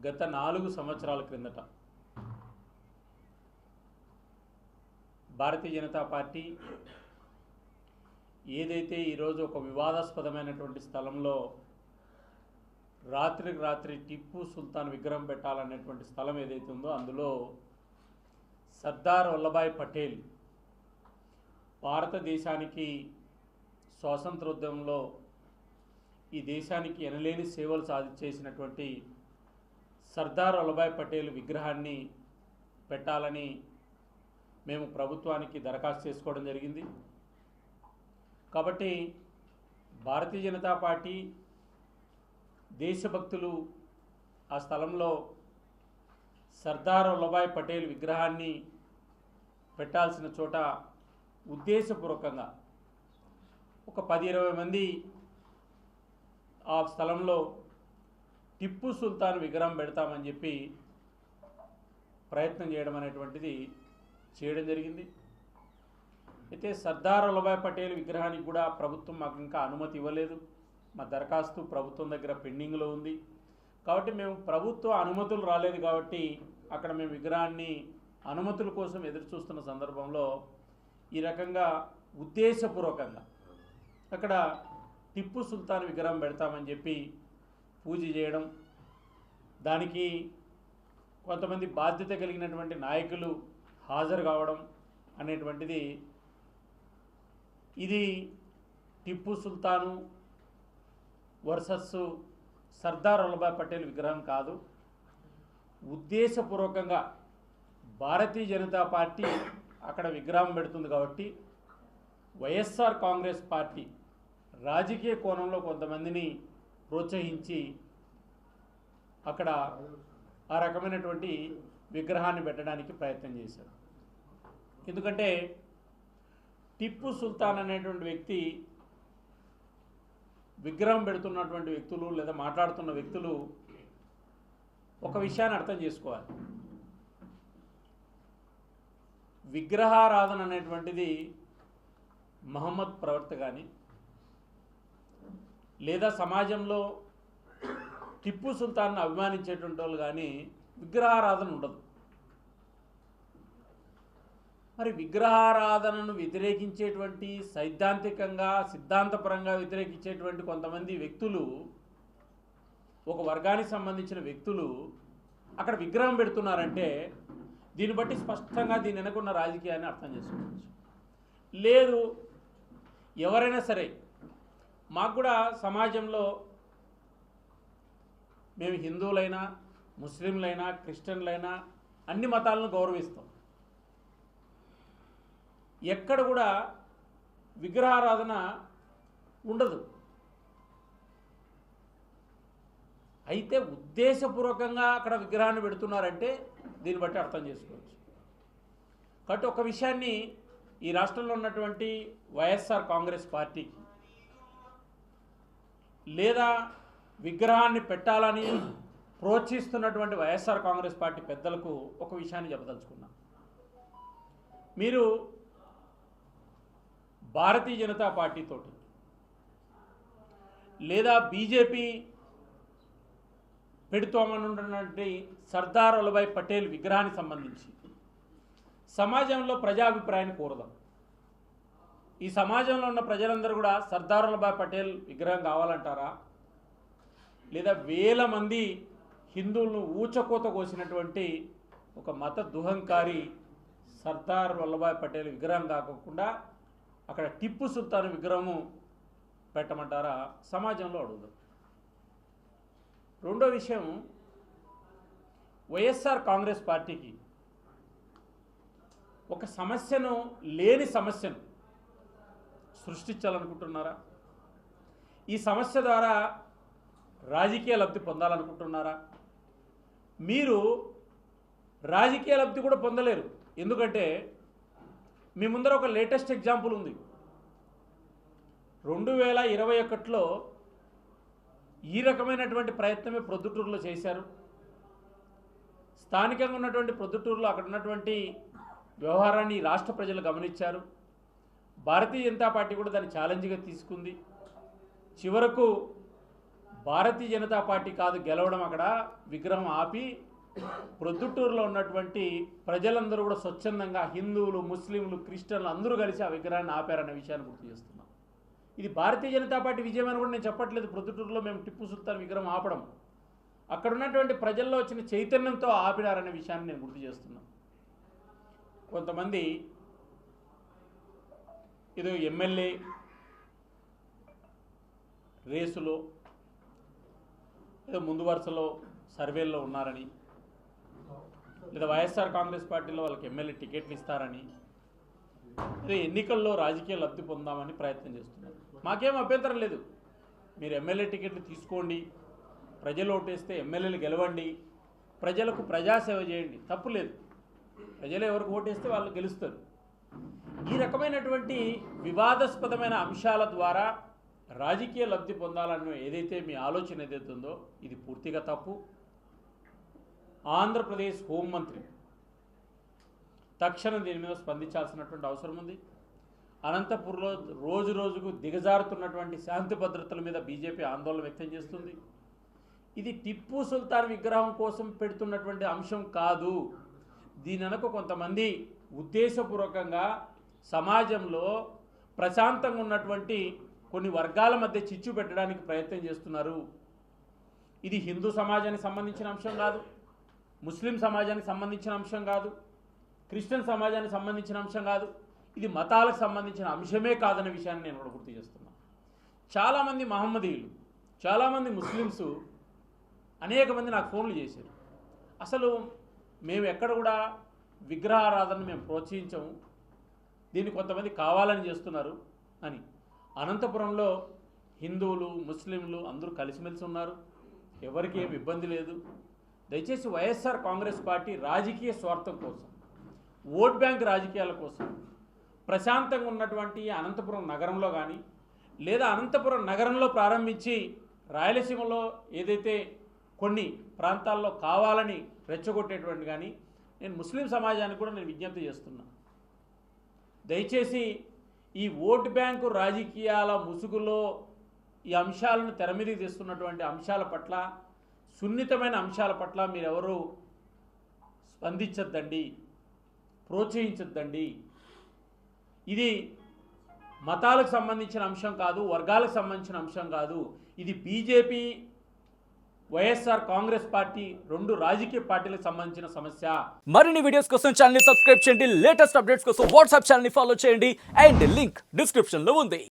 గత నాలుగు సంవత్సరాల క్రిందట భారతీయ జనతా పార్టీ ఏదైతే ఈరోజు ఒక వివాదాస్పదమైనటువంటి స్థలంలో రాత్రికి రాత్రి టిప్పు సుల్తాన్ విగ్రహం పెట్టాలనేటువంటి స్థలం ఏదైతే ఉందో అందులో సర్దార్ వల్లభాయ్ పటేల్ భారతదేశానికి స్వాతంత్రోద్యమంలో ఈ దేశానికి ఎనలేని సేవలు సాధి చేసినటువంటి సర్దార్ వల్లభాయ్ పటేల్ విగ్రహాన్ని పెట్టాలని మేము ప్రభుత్వానికి దరఖాస్తు చేసుకోవడం జరిగింది. కాబట్టి భారతీయ జనతా పార్టీ దేశభక్తులు ఆ స్థలంలో సర్దార్ వల్లభాయ్ పటేల్ విగ్రహాన్ని పెట్టాల్సిన చోట ఉద్దేశపూర్వకంగా ఒక పది ఇరవై మంది ఆ స్థలంలో టిప్పు సుల్తాన్ విగ్రహం పెడతామని చెప్పి ప్రయత్నం చేయడం అనేటువంటిది చేయడం జరిగింది. అయితే సర్దార్ వల్లభాయ్ పటేల్ విగ్రహానికి కూడా ప్రభుత్వం మాకు ఇంకా అనుమతి ఇవ్వలేదు. మా దరఖాస్తు ప్రభుత్వం దగ్గర పెండింగ్లో ఉంది. కాబట్టి మేము ప్రభుత్వ అనుమతులు రాలేదు కాబట్టి అక్కడ మేము విగ్రహాన్ని అనుమతుల కోసం ఎదురు చూస్తున్న సందర్భంలో ఈ రకంగా ఉద్దేశపూర్వకంగా అక్కడ టిప్పు సుల్తాన్ విగ్రహం పెడతామని చెప్పి పూజ చేయడం దానికి కొంతమంది బాధ్యత కలిగినటువంటి నాయకులు హాజరు కావడం అనేటువంటిది ఇది టిప్పు సుల్తాను వర్సస్ సర్దార్ వల్లభాయ్ పటేల్ విగ్రహం కాదు. ఉద్దేశపూర్వకంగా భారతీయ జనతా పార్టీ అక్కడ విగ్రహం పెడుతుంది కాబట్టి వైఎస్ఆర్ కాంగ్రెస్ పార్టీ రాజకీయ కోణంలో కొంతమందిని ప్రోత్సహించి అక్కడ ఆ రకమైనటువంటి విగ్రహాన్ని పెట్టడానికి ప్రయత్నం చేశారు. ఎందుకంటే టిప్పు సుల్తాన్ అనేటువంటి వ్యక్తి విగ్రహం పెడుతున్నటువంటి వ్యక్తులు లేదా మాట్లాడుతున్న వ్యక్తులు ఒక విషయాన్ని అర్థం చేసుకోవాలి. విగ్రహారాధన అనేటువంటిది మహమ్మద్ ప్రవర్త కానీ లేదా సమాజంలో టిప్పు సుల్తాన్ను అభిమానించేటువంటి వాళ్ళు కానీ విగ్రహారాధన ఉండదు. మరి విగ్రహారాధనను వ్యతిరేకించేటువంటి సైద్ధాంతికంగా సిద్ధాంతపరంగా వ్యతిరేకించేటువంటి కొంతమంది వ్యక్తులు ఒక వర్గానికి సంబంధించిన వ్యక్తులు అక్కడ విగ్రహం పెడుతున్నారంటే దీన్ని బట్టి స్పష్టంగా దీని వెనకున్న రాజకీయాన్ని అర్థం చేసుకోవచ్చు. లేదు ఎవరైనా సరే మాకు కూడా సమాజంలో మేము హిందువులైనా ముస్లింలైనా క్రిస్టియన్లైనా అన్ని మతాలను గౌరవిస్తాం. ఎక్కడ కూడా విగ్రహారాధన ఉండదు. అయితే ఉద్దేశపూర్వకంగా అక్కడ విగ్రహాన్ని పెడుతున్నారంటే దీన్ని బట్టి అర్థం చేసుకోవచ్చు. కాబట్టి ఒక విషయాన్ని ఈ రాష్ట్రంలో ఉన్నటువంటి వైఎస్ఆర్ కాంగ్రెస్ పార్టీకి లేదా విగ్రహాన్ని పెట్టాలని ప్రోత్సహిస్తున్నటువంటి వైఎస్ఆర్ కాంగ్రెస్ పార్టీ పెద్దలకు ఒక విషయాన్ని చెప్పదలుచుకున్నాను మీరు భారతీయ జనతా పార్టీతోటి లేదా బీజేపీ పెడుతోమనున్నటువంటి సర్దార్ వల్లభాయ్ పటేల్ విగ్రహానికి సంబంధించి సమాజంలో ప్రజాభిప్రాయాన్ని కోరదాం. ఈ సమాజంలో ఉన్న ప్రజలందరూ కూడా సర్దార్ వల్లభాయ్ పటేల్ విగ్రహం కావాలంటారా? లేదా వేల మంది హిందువులను ఊచకోత కోసినటువంటి ఒక మత దుహంకారి సర్దార్ వల్లభాయ్ పటేల్ విగ్రహం కాకుండా అక్కడ టిప్పు సుల్తాన్ విగ్రహము పెట్టమంటారా? సమాజంలో అడుగుదాం. రెండో విషయం వైఎస్ఆర్ కాంగ్రెస్ పార్టీకి ఒక సమస్యను లేని సమస్యను సృష్టించాలనుకుంటున్నారా? ఈ సమస్య ద్వారా రాజకీయ లబ్ధి పొందాలనుకుంటున్నారా? మీరు రాజకీయ లబ్ధి కూడా పొందలేరు. ఎందుకంటే మీ ముందర ఒక లేటెస్ట్ ఎగ్జాంపుల్ ఉంది. రెండు వేల ఇరవై ఒకటిలో ఈ రకమైనటువంటి ప్రయత్నమే ప్రొద్దుటూరులో చేశారు. స్థానికంగా ఉన్నటువంటి ప్రొద్దుటూరులో అక్కడ ఉన్నటువంటి వ్యవహారాన్ని రాష్ట్ర ప్రజలు గమనించారు. భారతీయ జనతా పార్టీ కూడా దాన్ని ఛాలెంజ్గా తీసుకుంది. చివరకు భారతీయ జనతా పార్టీ కాదు గెలవడం అక్కడ విగ్రహం ఆపి ప్రొద్దుటూరులో ఉన్నటువంటి ప్రజలందరూ కూడా స్వచ్ఛందంగా హిందువులు ముస్లింలు క్రిస్టియన్లు అందరూ కలిసి ఆ విగ్రహాన్ని ఆపారనే విషయాన్ని గుర్తు చేస్తున్నాం. ఇది భారతీయ జనతా పార్టీ విజయం అని కూడా నేను చెప్పట్లేదు. ప్రొద్దుటూరులో మేము టిప్పు సుల్తాన్ విగ్రహం ఆపడం. అక్కడ ఉన్నటువంటి ప్రజల్లో వచ్చిన చైతన్యంతో ఆపినారనే విషయాన్ని నేను గుర్తు చేస్తున్నాను. కొంతమంది ఏదో ఎమ్మెల్యే రేసులో ఏదో ముందు వరుసలో సర్వేల్లో ఉన్నారని లేదా వైఎస్ఆర్ కాంగ్రెస్ పార్టీలో వాళ్ళకి ఎమ్మెల్యే టికెట్లు ఇస్తారని లేదా ఎన్నికల్లో రాజకీయ లబ్ధి పొందామని ప్రయత్నం చేస్తున్నారు. మాకేం అభ్యంతరం లేదు. మీరు ఎమ్మెల్యే టికెట్లు తీసుకోండి ప్రజలు ఓటేస్తే ఎమ్మెల్యేలు గెలవండి ప్రజలకు ప్రజాసేవ చేయండి. తప్పు లేదు. ప్రజలు ఎవరికి ఓటేస్తే వాళ్ళు గెలుస్తారు. ఈ రకమైనటువంటి వివాదాస్పదమైన అంశాల ద్వారా రాజకీయ లబ్ధి పొందాలన్న ఏదైతే మీ ఆలోచన ఏదైతే ఉందో ఇది పూర్తిగా తప్పు. ఆంధ్రప్రదేశ్ హోంమంత్రి తక్షణం దీని మీద స్పందించాల్సినటువంటి అవసరం ఉంది. అనంతపూర్లో రోజు రోజుకు దిగజారుతున్నటువంటి శాంతి భద్రతల మీద బీజేపీ ఆందోళన వ్యక్తం చేస్తుంది. ఇది టిప్పు సుల్తాన్ విగ్రహం కోసం పెడుతున్నటువంటి అంశం కాదు. దీని వెనక కొంతమంది ఉద్దేశపూర్వకంగా సమాజంలో ప్రశాంతంగా ఉన్నటువంటి కొన్ని వర్గాల మధ్య చిచ్చు పెట్టడానికి ప్రయత్నం చేస్తున్నారు. ఇది హిందూ సమాజానికి సంబంధించిన అంశం కాదు. ముస్లిం సమాజానికి సంబంధించిన అంశం కాదు. క్రిస్టియన్ సమాజానికి సంబంధించిన అంశం కాదు. ఇది మతాలకు సంబంధించిన అంశమే కాదనే విషయాన్ని నేను కూడా గుర్తు చేస్తున్నాను చాలామంది మహమ్మదీయులు చాలామంది ముస్లిమ్స్ అనేక మంది నాకు ఫోన్లు చేశారు. అసలు మేము ఎక్కడ కూడా విగ్రహారాధన మేము ప్రోత్సహించము. దీన్ని కొంతమంది కావాలని చేస్తున్నారు అని. అనంతపురంలో హిందువులు ముస్లింలు అందరూ కలిసిమెలిసి ఉన్నారు. ఎవరికి ఏమి ఇబ్బంది లేదు. దయచేసి వైఎస్ఆర్ కాంగ్రెస్ పార్టీ రాజకీయ స్వార్థం కోసం ఓట్ బ్యాంక్ రాజకీయాల కోసం ప్రశాంతంగా ఉన్నటువంటి అనంతపురం నగరంలో కానీ లేదా అనంతపురం నగరంలో ప్రారంభించి రాయలసీమలో ఏదైతే కొన్ని ప్రాంతాల్లో కావాలని రెచ్చగొట్టేటువంటి కానీ నేను ముస్లిం సమాజానికి కూడా నేను విజ్ఞప్తి చేస్తున్నాను దయచేసి ఈ ఓటు బ్యాంకు రాజకీయాల ముసుగులో ఈ అంశాలను తెర మీదకి తెస్తున్నటువంటి అంశాల పట్ల సున్నితమైన అంశాల పట్ల మీరెవరూ స్పందించద్దండి ప్రోత్సహించద్దండి. ఇది మతాలకు సంబంధించిన అంశం కాదు వర్గాలకు సంబంధించిన అంశం కాదు. ఇది బీజేపీ వైఎస్ఆర్ కాంగ్రెస్ పార్టీ రెండు రాజకీయ పార్టీలకు సంబంధించిన సమస్య. మరిన్ని వీడియోస్ కోసం ఛానల్ సబ్స్క్రైబ్ చేయండి. లేటెస్ట్ అప్డేట్స్ కోసం వాట్సాప్ ఛానల్ ఫాలో చేయండి. అండ్ లింక్ డిస్క్రిప్షన్లో ఉంది.